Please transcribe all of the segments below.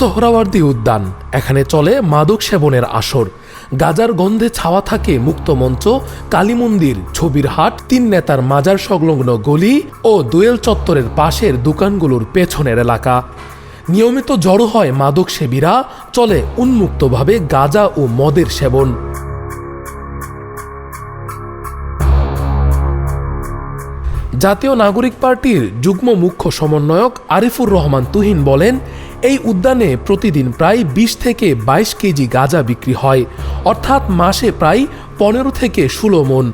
সোহরাওয়ার্দী উদ্যান। এখানে চলে মাদক সেবনের আসর। গাজার গন্ধে ছাওয়া থাকে মুক্তমঞ্চ কালী মন্দির, ছবির হাট, তিন নেতার মাজার সংলগ্ন গলি ও দোয়েল চত্বরের পাশের দোকানগুলোর পেছনের এলাকা। নিয়মিত জড়ো হয় মাদক সেবীরা, চলে উন্মুক্তভাবে গাঁজা ও মদের সেবন। জাতীয় নাগরিক পার্টির যুগ্ম মুখ্য সমন্বয়ক আরিফুর রহমান তুহিন বলেন এই উদ্যানে প্রতিদিন প্রায় বিশ থেকে বাইশ কেজি গাঁজা বিক্রি হয়, অর্থাৎ মাসে প্রায় পনেরো থেকে ষোলো মন।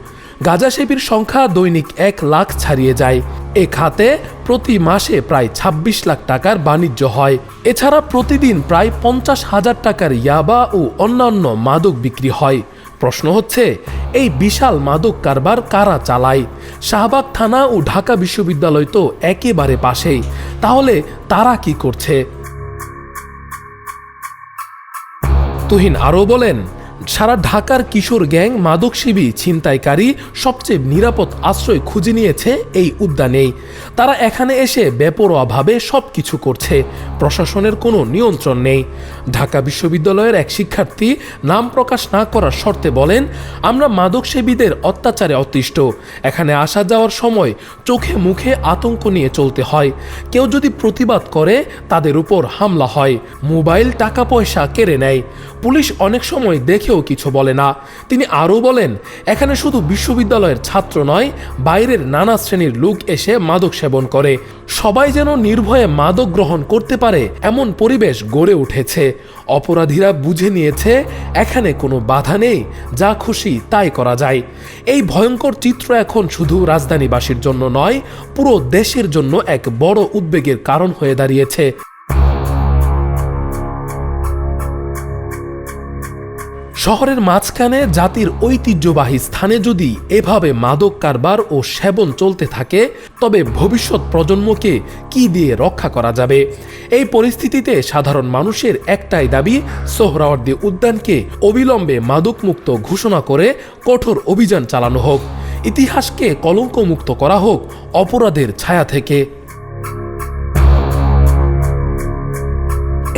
গাঁজা সেবীর সংখ্যা দৈনিক এক লাখ ছাড়িয়ে যায়। এ খাতে প্রতি মাসে প্রায় ২৬ লাখ টাকার বাণিজ্য হয়। এছাড়া প্রতিদিন প্রায় পঞ্চাশ হাজার টাকার ইয়াবা ও অন্যান্য মাদক বিক্রি হয়। প্রশ্ন হচ্ছে, এই বিশাল মাদক কারবার কারা চালায়? শাহবাগ থানা ও ঢাকা বিশ্ববিদ্যালয় তো একেবারে পাশেই। তাহলে তারা কি করছে? তুহিন আরও বলেন সারা ঢাকার কিশোর গ্যাং মাদক ছিনতাইকারী সবচেয়ে নিরাপদ আশ্রয় খুঁজে নিয়েছে এই উদ্যানেই। তারা এখানে এসে বেপরোয়াভাবে সব কিছু করছে। প্রশাসনের কোনো নিয়ন্ত্রণ নেই। ঢাকা বিশ্ববিদ্যালয়ের এক শিক্ষার্থী নাম প্রকাশ না করার শর্তে বলেন, আমরা মাদক সেবীদের অত্যাচারে অতিষ্ঠ। এখানে আসা যাওয়ার সময় চোখে মুখে আতঙ্ক নিয়ে চলতে হয়। কেউ যদি প্রতিবাদ করে, তাদের উপর হামলা হয়। মোবাইল, টাকা পয়সা কেড়ে নেয়। পুলিশ অনেক সময় দেখেও কিছু বলে না। তিনি আরও বলেন, এখানে শুধু বিশ্ববিদ্যালয়ের ছাত্র নয়, বাইরের নানা শ্রেণির লোক এসে মাদক সেবন করে। সবাই যেন নির্ভয়ে মাদক গ্রহণ করতে পারে, এমন পরিবেশ গড়ে উঠেছে। অপরাধীরা বুঝে নিয়েছে, এখানে কোনো বাধা নেই, যা খুশি তাই করা যায়। এই ভয়ঙ্কর চিত্র এখন শুধু রাজধানীবাসীর জন্য নয়, পুরো দেশের জন্য এক বড় উদ্বেগের কারণ হয়ে দাঁড়িয়েছে। শহরের মাঝখানে জাতির ঐতিহ্যবাহী স্থানে যদি এভাবে মাদক কারবার ও সেবন চলতে থাকে, তবে ভবিষ্যৎ প্রজন্মকে কি দিয়ে রক্ষা করা যাবে? এই পরিস্থিতিতে সাধারণ মানুষের একটাই দাবি, সোহরাওয়ার্দী উদ্যানকে অবিলম্বে মাদকমুক্ত ঘোষণা করে কঠোর অভিযান চালানো হোক। ইতিহাসকে কলঙ্কমুক্ত করা হোক অপরাধের ছায়া থেকে।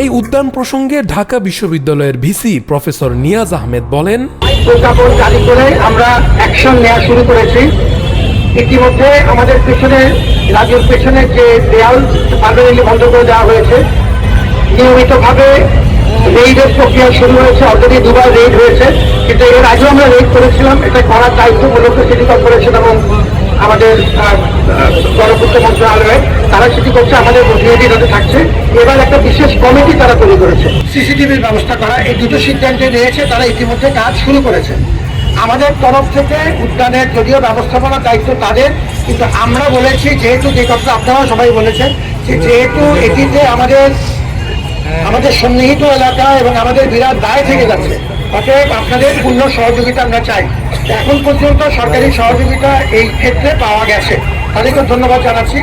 এই উদ্যান প্রসঙ্গে ঢাকা বিশ্ববিদ্যালয়ের ভিসি প্রফেসর নিয়াজ আহমেদ বলেন প্রজ্ঞাপন জারি করে আমরা অ্যাকশন নেওয়া শুরু করেছি। ইতিমধ্যে আমাদের পেছনে, রাজ্যের পেছনে যে দেয়াল পার্মানেন্টলি বন্ধ করে দেওয়া হয়েছে। নিয়মিতভাবে রেইডের প্রক্রিয়া শুরু হয়েছে। অলরেডি দুবার রেইড হয়েছে। কিন্তু এর আগেও আমরা রেইড করেছিলাম। এটা করার দায়িত্ব মূলত সিটি কর্পোরেশন এবং আমাদের গণপূর্ত মন্ত্রণালয়ে তারা সেটি করছে, আমাদের প্রতিনিধি তাদের থাকছে। এবার একটা বিশেষ কমিটি তারা তৈরি করেছে। সিসিটিভির ব্যবস্থা করা, এই দুটো সিদ্ধান্ত নিয়েছে, তারা ইতিমধ্যে কাজ শুরু করেছে। আমাদের তরফ থেকে উদ্যানের যদিও ব্যবস্থাপনার দায়িত্ব তাদের, কিন্তু আমরা বলেছি, যেহেতু যে কথা আপনারা সবাই বলেছেন, যে যেহেতু এটিতে আমাদের আমাদের সন্নিহিত এলাকা এবং আমাদের বিরাট দায় থেকে যাচ্ছে। অতএব আপনাদের পূর্ণ সহযোগিতা আমরা চাই। এখন পর্যন্ত সরকারি সহযোগিতা এই ক্ষেত্রে পাওয়া গেছে। তাদেরকে ধন্যবাদ জানাচ্ছি।